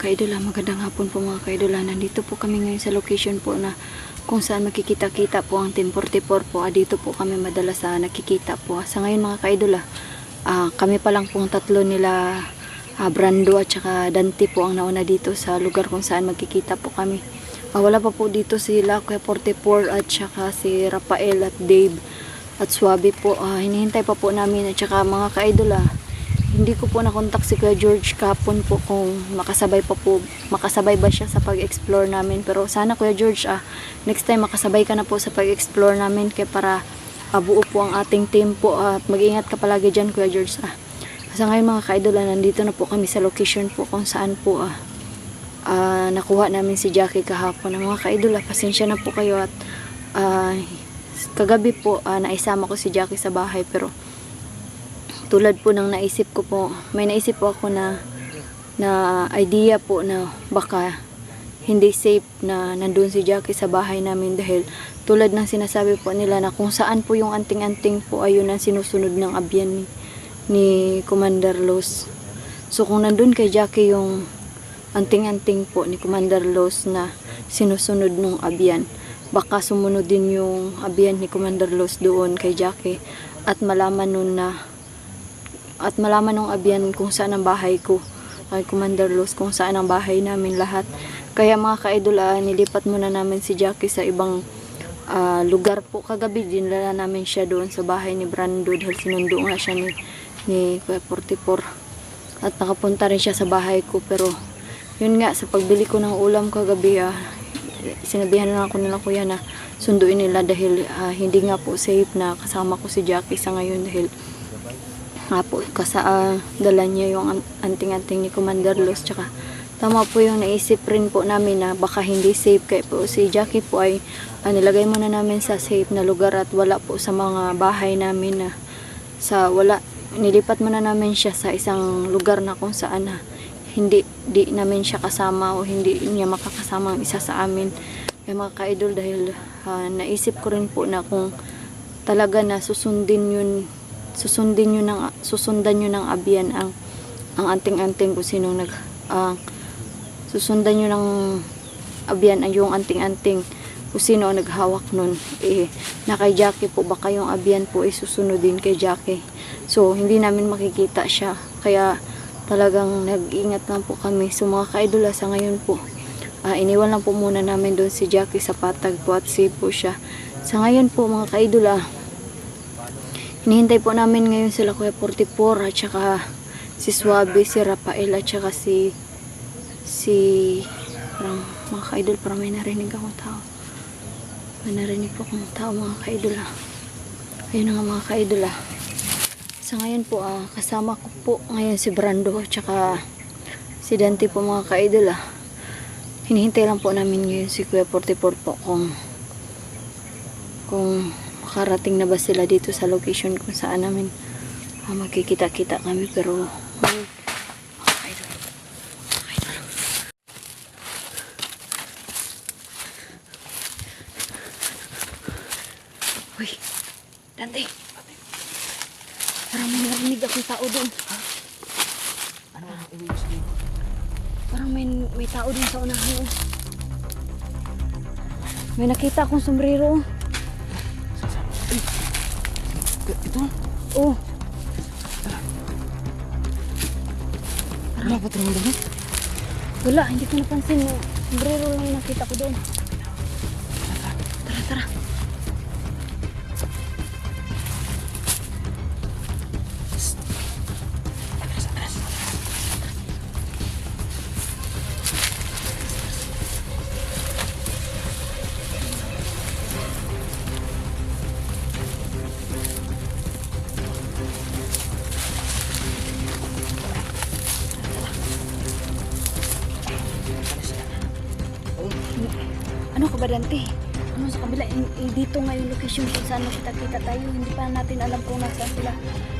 Kaidola, magandang hapon po mga kaidola. Nandito po kami ngayon sa location po na kung saan makikita-kita po ang Team 44 po. Ah, dito po kami madalas sa nakikita po. Sa ngayon mga kaidola, ah, kami pa lang pong tatlo nila ah, Brando at saka Dante po ang nauna dito sa lugar kung saan magkikita po kami. Ah, wala pa po dito sila Kuya 44 at saka si Rafael at Dave at Suabe po. Ah, hinihintay pa po namin at saka mga kaidola, hindi ko po nakontak si Kuya George kapon po kung makasabay pa po, makasabay ba siya sa pag-explore namin. Pero sana Kuya George, ah, next time makasabay ka na po sa pag-explore namin kaya para ah, po ang ating team po at mag-ingat ka palagi dyan Kuya George. Ah. Sa ngayon mga ka-idol, ah, nandito na po kami sa location po kung saan po ah, ah, nakuha namin si Jackie kahapon. Mga ka-idol, ah, pasensya na po kayo at ah, kagabi po ah, naisama ko si Jackie sa bahay pero tulad po ng naisip ko po, may naisip po ako na na idea po na baka hindi safe na nandun si Jackie sa bahay namin dahil tulad ng sinasabi po nila na kung saan po yung anting-anting po ayun ang sinusunod ng abyan ni, ni Commander Los. So kung nandun kay Jackie yung anting-anting po ni Commander Los na sinusunod ng abyan, baka sumunod din yung abyan ni Commander Los doon kay Jackie at malaman nun na at malaman ng abyan kung saan ang bahay ko. Kay Commander Los kung saan ang bahay namin lahat. Kaya mga kaidol ah, nilipat muna namin si Jackie sa ibang ah, lugar po. Kagabi dinala namin siya doon sa bahay ni Brando dahil sinundo nga siya ni, ni Kuya 44 at nakapunta rin siya sa bahay ko pero yun nga sa pagbili ko ng ulam kagabi ah, sinabihan na ako nila kuya na sunduin nila dahil ah, hindi nga po safe na kasama ko si Jackie sa ngayon dahil nga po kasa ah, dala niya yung an- anting-anting ni Commander Los tsaka tama po yung naisip rin po namin na baka hindi safe kaya po si Jackie po ay ah, nilagay muna namin sa safe na lugar at wala po sa mga bahay namin na sa wala nilipat muna namin siya sa isang lugar na kung saan na hindi di namin siya kasama o hindi niya makakasama ang isa sa amin. Kaya mga ka-idol dahil ah, naisip ko rin po na kung talaga na susundin yun susundin nyo ng susundan nyo ng abiyan ang ang anting-anting kung sino nag ang susundan nyo ng abiyan ang yung anting-anting kung sino ang naghawak nun. Eh na kay Jackie po baka yung abiyan po ay susunodin kay Jackie. So hindi namin makikita siya. Kaya talagang nag-ingat lang po kami. So mga kaidula sa ngayon po ah, iniwan lang po muna namin doon si Jackie sa patag po at safe po siya. Sa ngayon po mga kaidula Hinihintay po namin ngayon sila Kuya 44 at saka si Suabe, si Rafael at saka si si parang mga ka-idol parang may narinig akong tao. May narinig po akong tao mga ka-idol ah. Ayun nga mga ka-idol ah. Sa ngayon po ah, kasama ko po ngayon si Brando at saka si Dante po mga ka-idol ah. Hinihintay lang po namin ngayon si Kuya 44 po kung kung makarating na ba sila dito sa location kung saan namin ah, magkikita-kita kami pero mga ka-idol. Uy, Dante. Parang may narinig akong tao doon. Ano ang ibig sabihin? Parang may, may tao doon sa unahan. oh. May nakita akong sombrero. Oh, Ano ba ito naman damit? wala. Hindi ko napansin. no. Sombrero lang yung nakita ko doon. Ba? Ano sa kabila? Eh, eh, dito nga location kung saan makita-kita tayo. Hindi pa natin alam kung nasaan sila.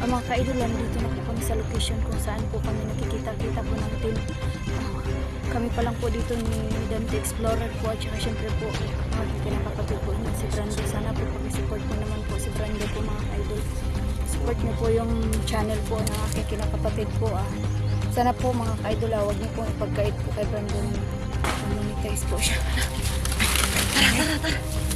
Ang mga kaidolan, dito na po kami sa location kung saan po kami nakikita-kita po ng team. Ah, kami pa lang po dito ni Dante Explorer po at saka syempre po mga kinakapatid po niya si Brando. Sana po pakisupport po naman po si Brando po mga idol. Support niyo po yung channel po na aking kinakapatid po. Ah. Sana po mga ka-idol, ah, huwag niyo po ipagkait po kay Brandon. Monetize po siya. 来来来。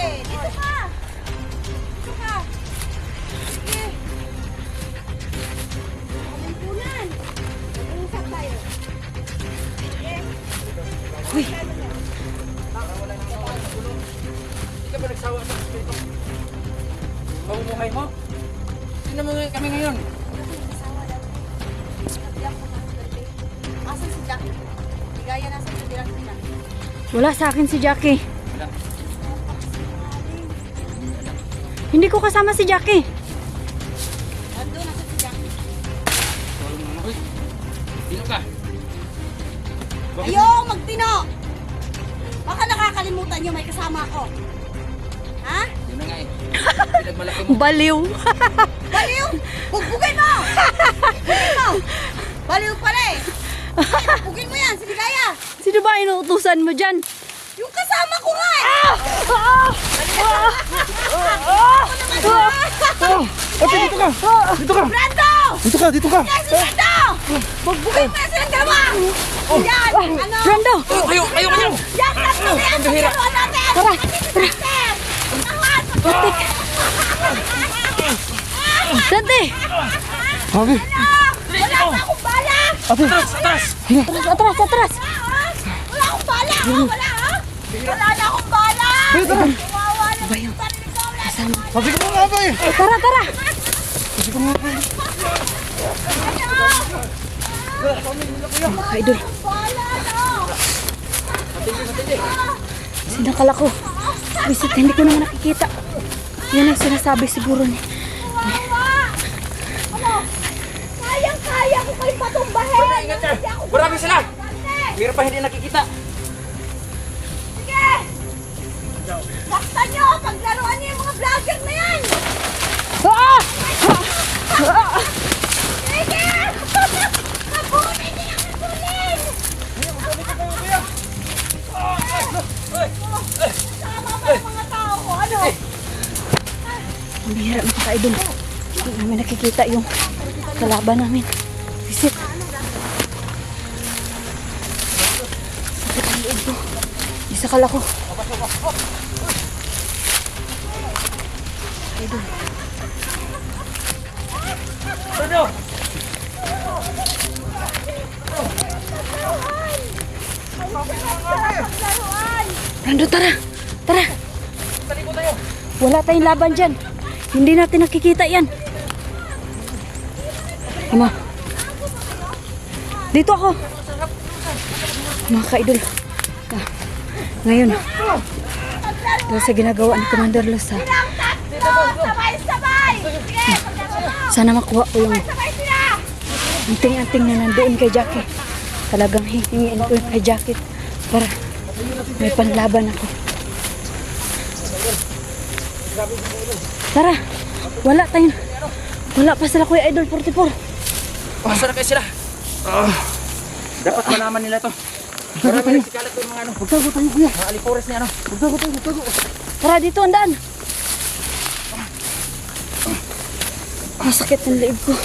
Dito ka. Dito ka. Sige. Kalimpunan. Mag-uusap tayo. Uy, Hindi ka ba sa espiritu? Mamumuhay mo? Sino mo kami ngayon? Wala sa akin si Jackie. Hindi ko kasama si Jackie. Nandun na si Jack. Uy, Sino ka? Ayaw magtino! Baka nakakalimutan niyo may kasama ako. Ha? Yun na nga eh. Pinagmalaki mo. Baliw. Baliw! Bugbugin mo! Bugbugin mo! Baliw pala eh! Bugbugin mo yan, si Ligaya! Sino ba inuutusan mo dyan? Yung kasama ko nga eh! Ate, dito ka! Dito ka! Brando! Dito ka! Dito ka! Yes, Brando! Bugbugin mo yan silang dalawa! Yan! Ano? Brando! Kayo, kayo, kayo! Yan! Tatlo na yan! Pagkaroon natin! Tara! Tara! Batik! Dante! Sabi! Wala pa akong bala! Ate! Atras, atras! Atras, atras? Wala akong bala! Wala? Wala na akong bala! Dito! Kawawa na Ba yun? Kasama. Sabi ko nga ba eh! Tara, tara! Sabi ko nga ba eh! Mga ka-idol, Bala na! sinakala ko. Bisit, hindi ko naman nakikita. Yan ang sinasabi siguro ni. Kawawa! Ano? Kayang-kaya ko kayo patumbahin! Marami sila! Meron pa hindi nakikita. Saktan nyo! Paglaruan niyo yung mga vlogger na yan! Ah! Sige! Nabulin niyo yung nabulin! Tama ba yung mga tao ko? Ano? Ang bihira mga ka-idol. Hindi namin nakikita yung kalaban namin. Bisit. Sakit ang loob ko. Isakal ako. Idol. Ano? Paglaruan! Brando, tara! Tara! Wala tayong laban dyan. Hindi natin nakikita yan. Ama. Dito ako. Mga ka-idol. Ah, ngayon. Dahil sa ginagawa ni Commander Los, sana makuha ko yung anting-anting na nandoon kay Jackie. Talagang hihingiin ko yung kay Jackie para may panlaban ako. Tara, wala tayong, wala pa sila Kuya Idol 44. Asa na kayo sila? Dapat malaman nila to. Yung mga ano. Magtago tayo kuya! Mga alipores niya ano. Magtago tayo! Magtago! Tara dito, andaan. Masakit ang liig ko.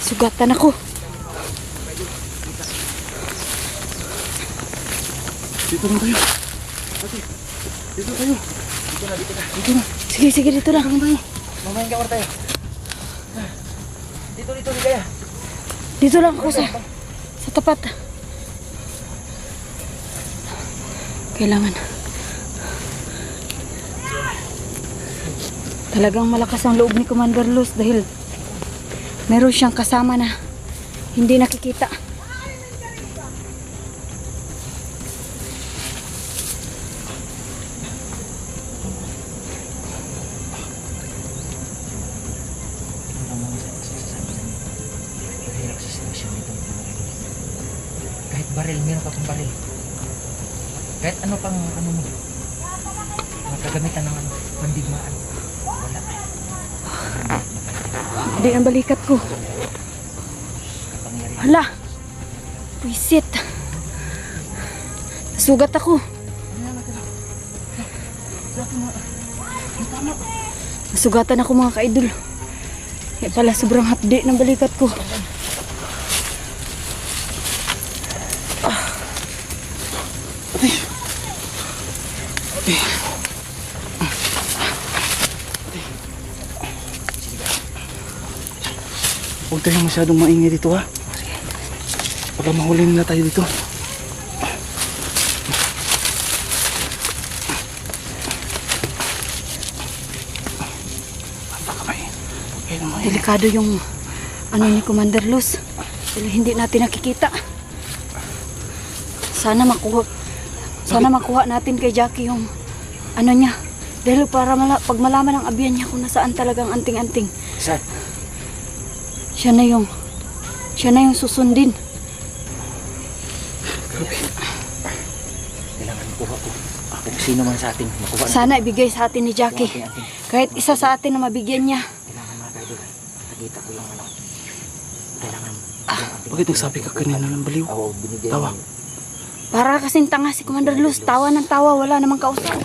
Sugatan ako. Dito lang tayo! Ate! Dito tayo! Sige, sige, dito lang. Mamayin ka tayo. Dito, dito, di kaya. Dito lang ako sa, sa tapat. Kailangan. Talagang malakas ang loob ni Commander Luz dahil meron siyang kasama na hindi nakikita. Kahit baril, meron ka pang baril. Kahit ano pang ano mo. Mga kagamitan ng ano, pandigmaan. Wala. Hindi ang balikat ko. Hala! Wisit! Nasugat ako. Nasugatan ako mga kaidol. Kaya pala sobrang hapdi ng balikat ko. Huwag tayong masyadong maingay dito ha. Baka mahuli nila tayo dito. Naman. Delikado yung ano ni Commander Luz. Hindi natin nakikita. Sana makuha sana makuha natin kay Jackie yung ano niya. Dahil para mala, pag malaman ng abiyan niya kung nasaan talagang anting-anting, Saan? Siya na yung siya na yung susundin. Kailangan makuha ko. Kung sino man sa atin, makuha na. Sana ibigay sa atin ni Jackie. Yung ating-ating. Kahit isa sa atin na mabigyan niya. Kailangan mga kaidol. Nakita ko yung ano. Kailangan. Bakit nagsabi ka kanina ng baliw? Tawa. Para kasing tanga si Commander Luz. Tawa ng tawa, wala namang kausap.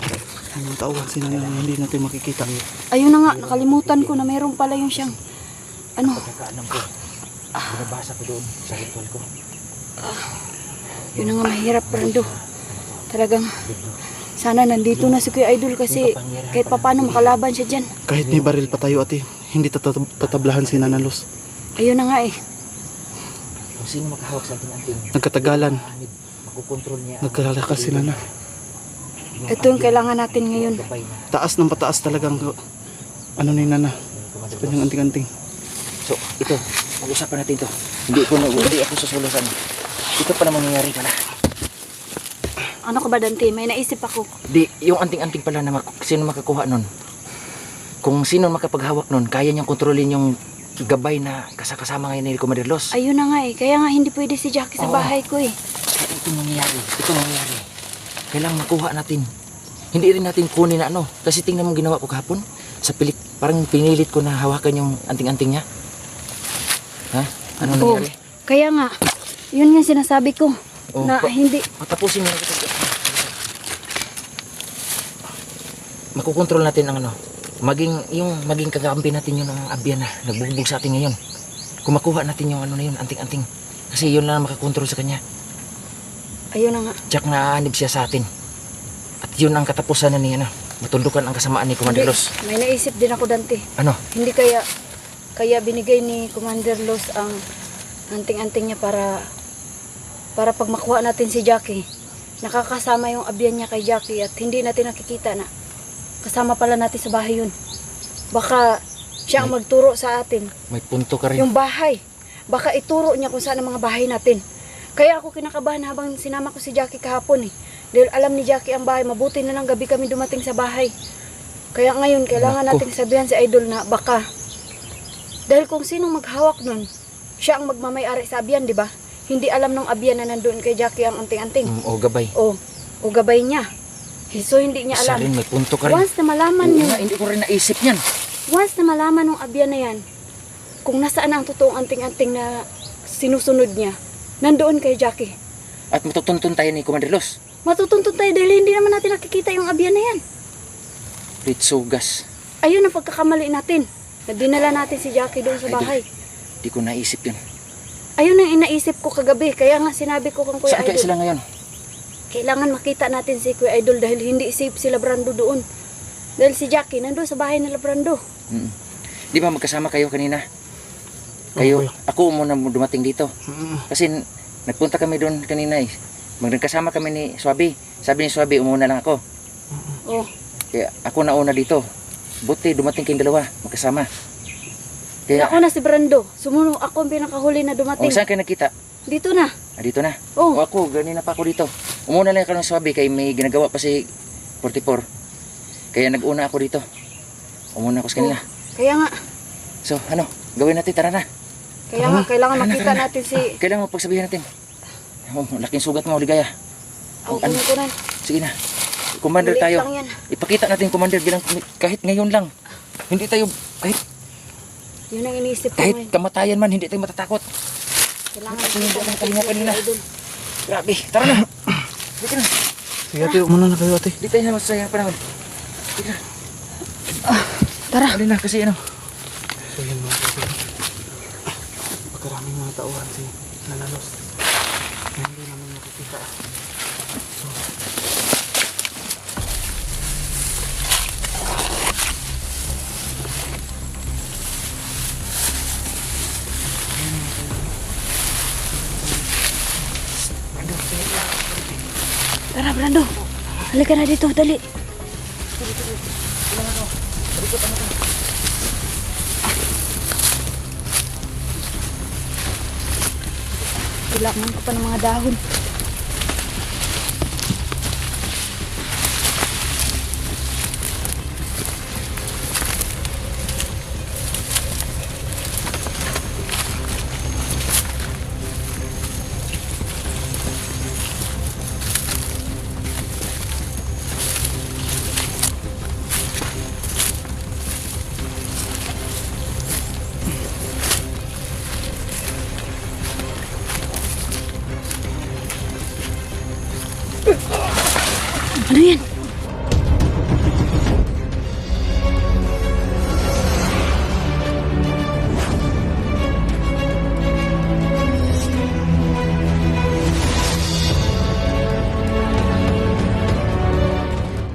Ang tauhan sila na hindi natin makikita. Ayun na nga, nakalimutan ko na mayroon pala yung siyang ano, Pagkakaalam ko. Binabasa ko doon sa ritual ko. Yun na nga mahirap, Brando. Talagang, sana nandito na si Kuya Idol kasi kahit papano makalaban siya dyan. Kahit may baril pa tayo ate, hindi tatab- tatablahan si Nanalos. Ayun na nga eh. Kung sino makahawak sa ating anting. Nagkatagalan, makukontrol niya. ang- nagkalalakas si Nana. Ito yung kailangan natin ngayon. Gabay na. Taas ng pataas talagang ano ni Nana, yung sa kanyang anting-anting. So, ito, pag-usapan natin to. Hindi ko na, hindi ako susulusan. Ito pa na mangyayari pala. Ano ka ba, Dante? May naisip ako. Di, yung anting-anting pala na mak- sino makakuha nun. Kung sino makapaghawak nun, kaya niyang kontrolin yung gabay na kasakasama ngayon ni Commander Los. Ayun na nga eh. Kaya nga hindi pwede si Jackie sa Oo. bahay ko eh. Kaya ito mangyayari. Ito mangyayari. Kailangan makuha natin. Hindi rin natin kunin na ano. Kasi tingnan mo ginawa ko kahapon. Sa pilit, parang pinilit ko na hawakan yung anting-anting niya. Ha? Ano nangyari? Kaya nga, yun nga sinasabi ko. Oo, na pa- hindi, Patapusin mo na ito. Makukontrol natin ang ano. Maging, yung maging kagampi natin yun ang abyan na nagbugbog sa atin ngayon. Kung makuha natin yung ano na yun, anting-anting. Kasi yun lang ang makakontrol sa kanya. ayun na nga. Jack naaanib siya sa atin. At yun ang katapusan na niya na. Matundukan ang kasamaan ni Commander Los. may naisip din ako, Dante. Ano? Hindi kaya kaya binigay ni Commander Los ang anting-anting niya para para pag makuha natin si Jackie, nakakasama yung abyan niya kay Jackie at hindi natin nakikita na kasama pala natin sa bahay yun. Baka siya ang magturo sa atin. May punto ka rin. Yung bahay. Baka ituro niya kung saan ang mga bahay natin. Kaya ako kinakabahan habang sinama ko si Jackie kahapon eh. Dahil alam ni Jackie ang bahay, mabuti na lang gabi kami dumating sa bahay. Kaya ngayon, kailangan Naku. nating sabihan si Idol na baka. Dahil kung sinong maghawak nun, siya ang magmamayari sa abyan, di ba? Hindi alam ng abyan na nandun kay Jackie ang anting-anting. Mm, o gabay. O, o gabay niya. So, hindi niya Isa alam. rin, may punto ka rin. Once na malaman Oo niyo, nga, hindi ko rin naisip yan. once na malaman ng abyan na yan, kung nasaan ang totoong anting-anting na sinusunod niya, nandoon kay Jackie. At matutuntun tayo ni Commander Los. Matutuntun tayo dahil hindi naman natin nakikita yung abyan na yan. Ritsugas. Ayun ang pagkakamali natin. Na dinala natin si Jackie doon sa bahay. Hindi ko naisip yun. Ayun ang inaisip ko kagabi. Kaya nga sinabi ko kang Kuya Saan Idol. sila ngayon? Kailangan makita natin si Kuya Idol dahil hindi safe sila Brando doon. Dahil si Jackie nandun sa bahay nila Brando. Mm. Di ba magkasama kayo kanina? Kayo, Oo, ako muna dumating dito. Mm, Kasi nagpunta kami doon kanina eh. Mag- Nagkasama kami ni Swabi. Sabi ni Swabi, umuna lang ako. Oh, Kaya ako nauna dito. Buti, dumating kayong dalawa, magkasama. Kaya, ako na si Brando. Sumunod ako ang pinakahuli na oh, dumating. saan kayo nakita? Dito na. Ah, dito na. Oh, O ako, ganina pa ako dito. Umuna lang ako ng Swabi kay may ginagawa pa si 44. Kaya nag-una ako dito. Umuna ako sa kanila. kaya nga. So, ano, gawin natin, tara na. Kaya nga, kailangan makita natin si... Kailangan mapagsabihan natin. Oh, laking sugat mo, ligaya. Oh, ano? kunin ko na. Sige na. Commander Maliit tayo. lang yan. Ipakita natin commander bilang kahit ngayon lang. Hindi tayo kahit Yun ang iniisip ko kahit ngayon. kamatayan man hindi tayo matatakot. Kailangan Ito yung kalinga kanina. Idol. Grabe, tara na. Dito na. Sige ate, muna na kayo ate. Di tayo na masaya panahon. Dito na. Tara. Alin na kasi ano. So yun mga kaibigan. Pagkaraming mga tauhan si Nanalos. Na hindi naman nakikita. Tara, Brando. Halika na dito, dali. Kailangan ko pa ng mga dahon.